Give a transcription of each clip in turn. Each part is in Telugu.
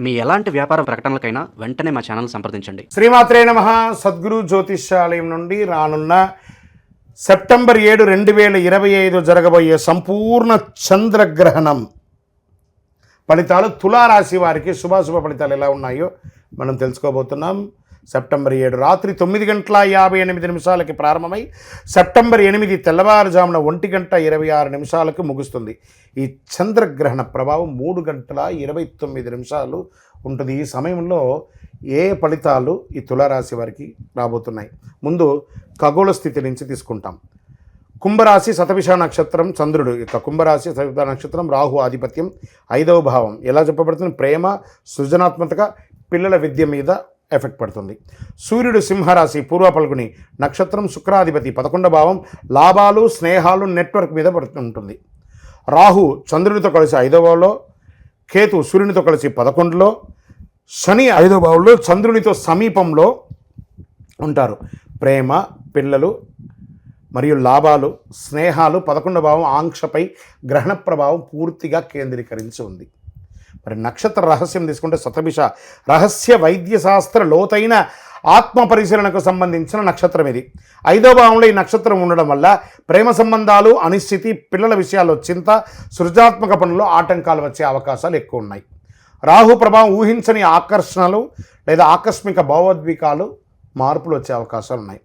మీ ఎలాంటి వ్యాపార ప్రకటనలకైనా వెంటనే మా ఛానల్ సంప్రదించండి. శ్రీమాత్రే నమ. సద్గురు జ్యోతిష్యాలయం నుండి రానున్న సెప్టెంబర్ ఏడు రెండు వేల ఇరవై ఐదు జరగబోయే సంపూర్ణ చంద్రగ్రహణం. ఫలితాలు తులారాశి వారికి శుభాశుభ ఫలితాలు ఎలా ఉన్నాయో మనం తెలుసుకోబోతున్నాం. సెప్టెంబర్ ఏడు రాత్రి తొమ్మిది గంటల యాభై ఎనిమిది నిమిషాలకి ప్రారంభమై సెప్టెంబర్ ఎనిమిది తెల్లవారుజామున ఒంటి గంట ఇరవై ఆరు నిమిషాలకు ముగుస్తుంది. ఈ చంద్రగ్రహణ ప్రభావం మూడు గంటల ఇరవై తొమ్మిది నిమిషాలు ఉంటుంది. ఈ సమయంలో ఏ ఫలితాలు ఈ తులారాశి వారికి రాబోతున్నాయి? ముందు ఖగోళ స్థితి నుంచి తీసుకుంటాం. కుంభరాశి శతభిష నక్షత్రం చంద్రుడు. యొక్క కుంభరాశి శతభిష నక్షత్రం రాహు ఆధిపత్యం ఐదవ భావం. ఎలా చెప్పబడుతుంది? ప్రేమ సృజనాత్మకత పిల్లల విద్య మీద ఎఫెక్ట్ పడుతుంది. సూర్యుడు సింహరాశి పూర్వ పల్గుని నక్షత్రం శుక్రాధిపతి పదకొండ భావం లాభాలు స్నేహాలు నెట్వర్క్ మీద ఉంటుంది రాహు చంద్రునితో కలిసి ఐదవలో భావంలో కేతు సూర్యునితో కలిసి పదకొండులో శని ఐదో భావంలో చంద్రునితో సమీపంలో ఉంటారు. ప్రేమ పిల్లలు మరియు లాభాలు స్నేహాలు పదకొండవ భావం ఆంక్షపై గ్రహణ ప్రభావం పూర్తిగా కేంద్రీకరించి ఉంది. మరి నక్షత్ర రహస్యం తీసుకుంటే శతభిష రహస్య వైద్య శాస్త్ర లోతైన ఆత్మ పరిశీలనకు సంబంధించిన నక్షత్రం ఇది. ఐదో భావంలో ఈ నక్షత్రం ఉండడం వల్ల ప్రేమ సంబంధాలు అనిశ్చితి పిల్లల విషయాల్లో చింత సృజనాత్మక పనుల్లో ఆటంకాలు వచ్చే అవకాశాలు ఎక్కువ ఉన్నాయి. రాహు ప్రభావం ఊహించని ఆకర్షణలు లేదా ఆకస్మిక భావోద్వేగాలు మార్పులు వచ్చే అవకాశాలు ఉన్నాయి.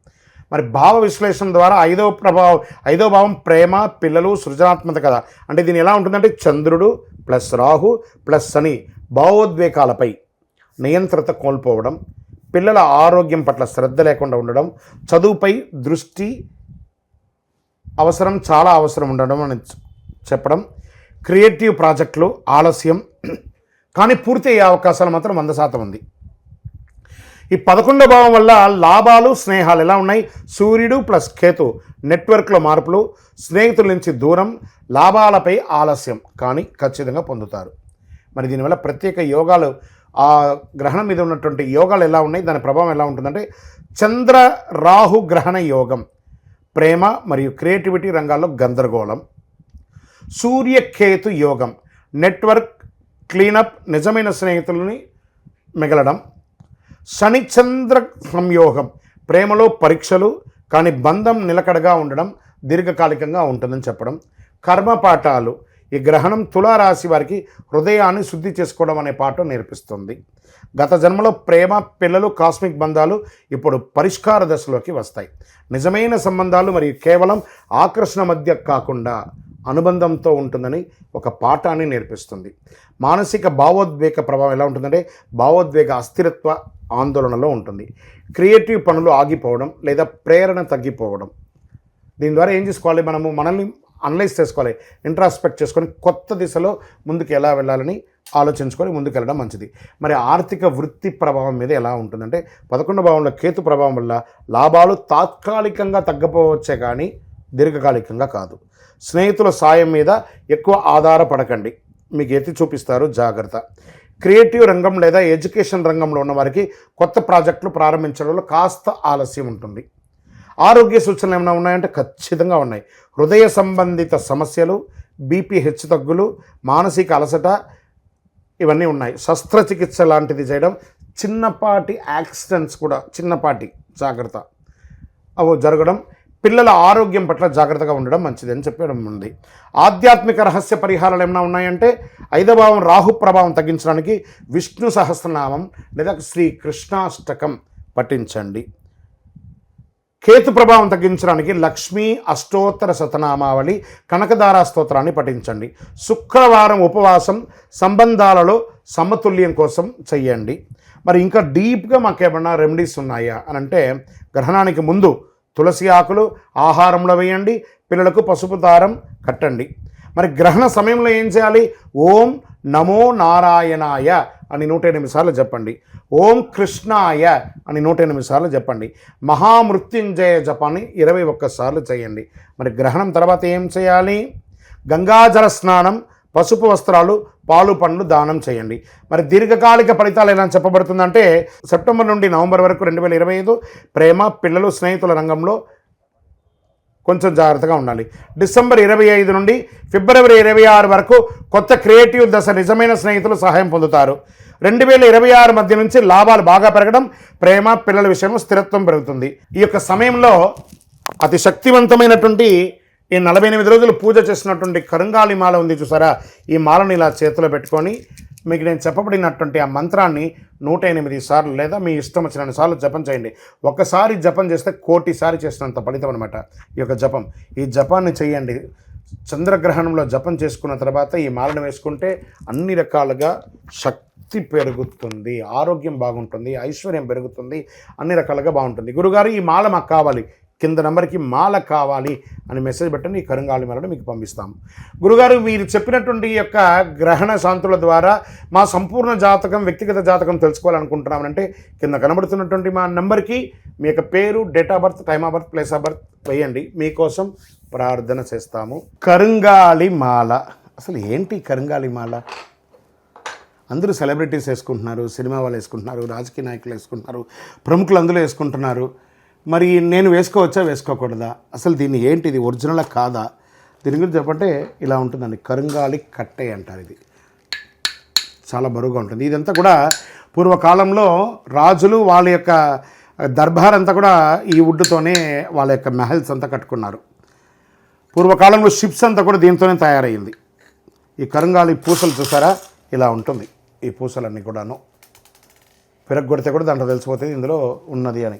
మరి భావ విశ్లేషణ ద్వారా ఐదవ ప్రభావం ఐదవ భావం ప్రేమ పిల్లలు సృజనాత్మక కదా. అంటే దీని ఎలా ఉంటుందంటే చంద్రుడు ప్లస్ రాహు ప్లస్ శని భావోద్వేగాలపై నియంత్రత కోల్పోవడం పిల్లల ఆరోగ్యం పట్ల శ్రద్ధ లేకుండా ఉండడం చదువుపై దృష్టి అవసరం చాలా అవసరం ఉండడం అని చెప్పడం క్రియేటివ్ ప్రాజెక్టులు ఆలస్యం కానీ పూర్తి అయ్యే అవకాశాలు మాత్రం వంద శాతం ఉంది. ఈ పదకొండో భావం వల్ల లాభాలు స్నేహాలు ఎలా ఉన్నాయి? సూర్యుడు ప్లస్ కేతు నెట్వర్క్లో మార్పులు స్నేహితుల నుంచి దూరం లాభాలపై ఆలస్యం కానీ ఖచ్చితంగా పొందుతారు. మరి దీనివల్ల ప్రత్యేక యోగాలు ఆ గ్రహణం మీద ఉన్నటువంటి యోగాలు ఎలా ఉన్నాయి? దాని ప్రభావం ఎలా ఉంటుందంటే చంద్ర రాహు గ్రహణ యోగం ప్రేమ మరియు క్రియేటివిటీ రంగాల్లో గందరగోళం సూర్యకేతు యోగం నెట్వర్క్ క్లీనప్ నిజమైన స్నేహితులని మిగలడం శనిచంద్ర సంయోగం. ప్రేమలో పరీక్షలు కానీ బంధం నిలకడగా ఉండడం దీర్ఘకాలికంగా ఉంటుందని చెప్పడం. కర్మపాఠాలు ఈ గ్రహణం తులారాశి వారికి హృదయాన్ని శుద్ధి చేసుకోవడం అనే పాఠం నేర్పిస్తుంది. గత జన్మలో ప్రేమ పిల్లలు కాస్మిక్ బంధాలు ఇప్పుడు పరిష్కార దశలోకి వస్తాయి. నిజమైన సంబంధాలు మరియు కేవలం ఆకర్షణ మధ్య కాకుండా అనుబంధంతో ఉంటుందని ఒక పాఠాన్ని నేర్పిస్తుంది. మానసిక భావోద్వేగ ప్రభావం ఎలా ఉంటుందంటే భావోద్వేగ అస్థిరత్వ ఆందోళనలో ఉంటుంది. క్రియేటివ్ పనులు ఆగిపోవడం లేదా ప్రేరణ తగ్గిపోవడం. దీని ద్వారా ఏం చేసుకోవాలి మనము? మనల్ని అనలైజ్ చేసుకోవాలి. ఇంట్రాస్పెక్ట్ చేసుకొని కొత్త దిశలో ముందుకు ఎలా వెళ్ళాలని ఆలోచించుకొని ముందుకెళ్ళడం మంచిది. మరి ఆర్థిక వృత్తి ప్రభావం మీద ఎలా ఉంటుందంటే పదకొండు భావంలో కేతు ప్రభావం వల్ల లాభాలు తాత్కాలికంగా తగ్గపోవచ్చే కానీ దీర్ఘకాలికంగా కాదు. స్నేహితుల సాయం మీద ఎక్కువ ఆధారపడకండి. మీకు ఎత్తి చూపిస్తారు జాగ్రత్త. క్రియేటివ్ రంగం లేదా ఎడ్యుకేషన్ రంగంలో ఉన్న వారికి కొత్త ప్రాజెక్టులు ప్రారంభించడంలో కాస్త ఆలస్యం ఉంటుంది. ఆరోగ్య సూచనలు ఏమైనా ఉన్నాయంటే ఖచ్చితంగా ఉన్నాయి. హృదయ సంబంధిత సమస్యలు బీపీ హెచ్చు తగ్గులు మానసిక అలసట ఇవన్నీ ఉన్నాయి. శస్త్రచికిత్స లాంటిది చేయడం చిన్నపాటి యాక్సిడెంట్స్ కూడా చిన్నపాటి జాగ్రత్త. అవి జరగడం పిల్లల ఆరోగ్యం పట్ల జాగ్రత్తగా ఉండడం మంచిదని చెప్పడం ఉంది. ఆధ్యాత్మిక రహస్య పరిహారాలు ఏమైనా ఉన్నాయంటే ఐదవ భావం రాహు ప్రభావం తగ్గించడానికి విష్ణు సహస్రనామం లేదా శ్రీ కృష్ణాష్టకం పఠించండి. కేతు ప్రభావం తగ్గించడానికి లక్ష్మీ అష్టోత్తర శతనామావళి కనకదారా స్తోత్రాన్ని పఠించండి. శుక్రవారం ఉపవాసం సంబంధాలలో సమతుల్యం కోసం చెయ్యండి. మరి ఇంకా డీప్గా మాకు ఏమన్నా రెమెడీస్ ఉన్నాయా అని అంటే గ్రహణానికి ముందు తులసి ఆకులు ఆహారంలో వేయండి పిల్లలకు పసుపు దారం కట్టండి. మరి గ్రహణ సమయంలో ఏం చేయాలి? ఓం నమో నారాయణాయ అని నూట ఎనిమిది సార్లు చెప్పండి. ఓం కృష్ణాయ అని నూట ఎనిమిది సార్లు చెప్పండి. మహామృత్యుంజయ జపాన్ని ఇరవై ఒక్కసార్లు చేయండి. మరి గ్రహణం తర్వాత ఏం చేయాలి? గంగాజల స్నానం పసుపు వస్త్రాలు పాలు పండ్లు దానం చేయండి. మరి దీర్ఘకాలిక ఫలితాలు ఎలా చెప్పబడుతుందంటే సెప్టెంబర్ నుండి నవంబర్ వరకు రెండు వేల ఇరవై ఐదు ప్రేమ పిల్లలు స్నేహితుల రంగంలో కొంచెం జాగ్రత్తగా ఉండాలి. డిసెంబర్ ఇరవై ఐదు నుండి ఫిబ్రవరి ఇరవై ఆరు వరకు కొత్త క్రియేటివ్ దశ నిజమైన స్నేహితులు సహాయం పొందుతారు. రెండు వేల ఇరవై ఆరు మధ్య నుంచి లాభాలు బాగా పెరగడం ప్రేమ పిల్లల విషయంలో స్థిరత్వం పెరుగుతుంది. ఈ యొక్క సమయంలో అతి శక్తివంతమైనటువంటి ఈ నలభై ఎనిమిది రోజులు పూజ చేసినటువంటి కరుంగాలి మాల ఉంది చూసారా? ఈ మాలను ఇలా చేతిలో పెట్టుకొని మీకు నేను చెప్పబడినటువంటి ఆ మంత్రాన్ని నూట ఎనిమిది సార్లు లేదా మీ ఇష్టం వచ్చిన సార్లు జపం చేయండి. ఒక్కసారి జపం చేస్తే కోటి సారి చేసినంత ఫలితం అనమాట ఈ యొక్క జపం. ఈ జపాన్ని చేయండి. చంద్రగ్రహణంలో జపం చేసుకున్న తర్వాత ఈ మాలను వేసుకుంటే అన్ని రకాలుగా శక్తి పెరుగుతుంది ఆరోగ్యం బాగుంటుంది ఐశ్వర్యం పెరుగుతుంది అన్ని రకాలుగా బాగుంటుంది. గురుగారు ఈ మాల మాకు కావాలి. కింద నెంబర్కి మాల కావాలి అని మెసేజ్ పెట్టండి ఈ కరుంగాలి మాలను మీకు పంపిస్తాము గురుగారు మీరు చెప్పినటువంటి ఈ యొక్క గ్రహణ శాంతుల ద్వారా మా సంపూర్ణ జాతకం వ్యక్తిగత జాతకం తెలుసుకోవాలనుకుంటున్నామంటే కింద కనబడుతున్నటువంటి మా నెంబర్కి మీ యొక్క పేరు date of birth time of birth place of birth వేయండి. మీకోసం ప్రార్థన చేస్తాము. కరుంగాలి మాల. అసలు ఏంటి కరుంగాలి మాల? అందరూ సెలబ్రిటీస్ వేసుకుంటున్నారు సినిమా వాళ్ళు వేసుకుంటున్నారు రాజకీయ నాయకులు వేసుకుంటున్నారు ప్రముఖులు అందులో వేసుకుంటున్నారు. మరి నేను వేసుకోవచ్చా వేసుకోకూడదా? అసలు దీన్ని ఏంటి ఇది ఒరిజినల్ కాదా? దీని గురించి చెప్పంటే ఇలా ఉంటుందండి. కరుంగాలి కట్టే అంటారు ఇది. చాలా బరువుగా ఉంటుంది. ఇదంతా కూడా పూర్వకాలంలో రాజులు వాళ్ళ యొక్క దర్బార్ అంతా కూడా ఈ వుడ్తోనే వాళ్ళ యొక్క మెహల్స్ అంతా కట్టుకున్నారు. పూర్వకాలంలో షిప్స్ అంతా కూడా దీంతోనే తయారైంది ఈ కరుంగాలి పూసలు చూసారా? ఇలా ఉంటుంది ఈ పూసలన్నీ కూడాను. పిరగొడితే కూడా దాంట్లో తెలిసిపోతుంది ఇందులో ఉన్నది అని.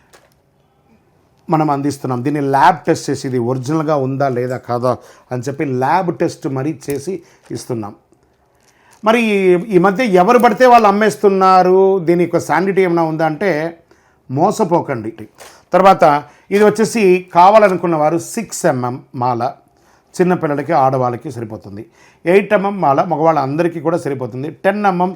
మనం అందిస్తున్నాం. దీన్ని ల్యాబ్ టెస్ట్ చేసి ఇది ఒరిజినల్గా ఉందా లేదా కాదా అని చెప్పి ల్యాబ్ టెస్ట్ మరీ చేసి ఇస్తున్నాం. మరి ఈ- ఈ మధ్య ఎవరు పడితే వాళ్ళు అమ్మేస్తున్నారు? దీని యొక్క శాండిటీ ఏమైనా ఉందా అంటే మోసపోకండి. తర్వాత ఇది వచ్చేసి కావాలనుకున్న వారు సిక్స్ ఎంఎం మాల. చిన్నపిల్లలకి ఆడవాళ్ళకి సరిపోతుంది. ఎయిట్ ఎంఎం మాల మగవాళ్ళ అందరికీ కూడా సరిపోతుంది. Ten MM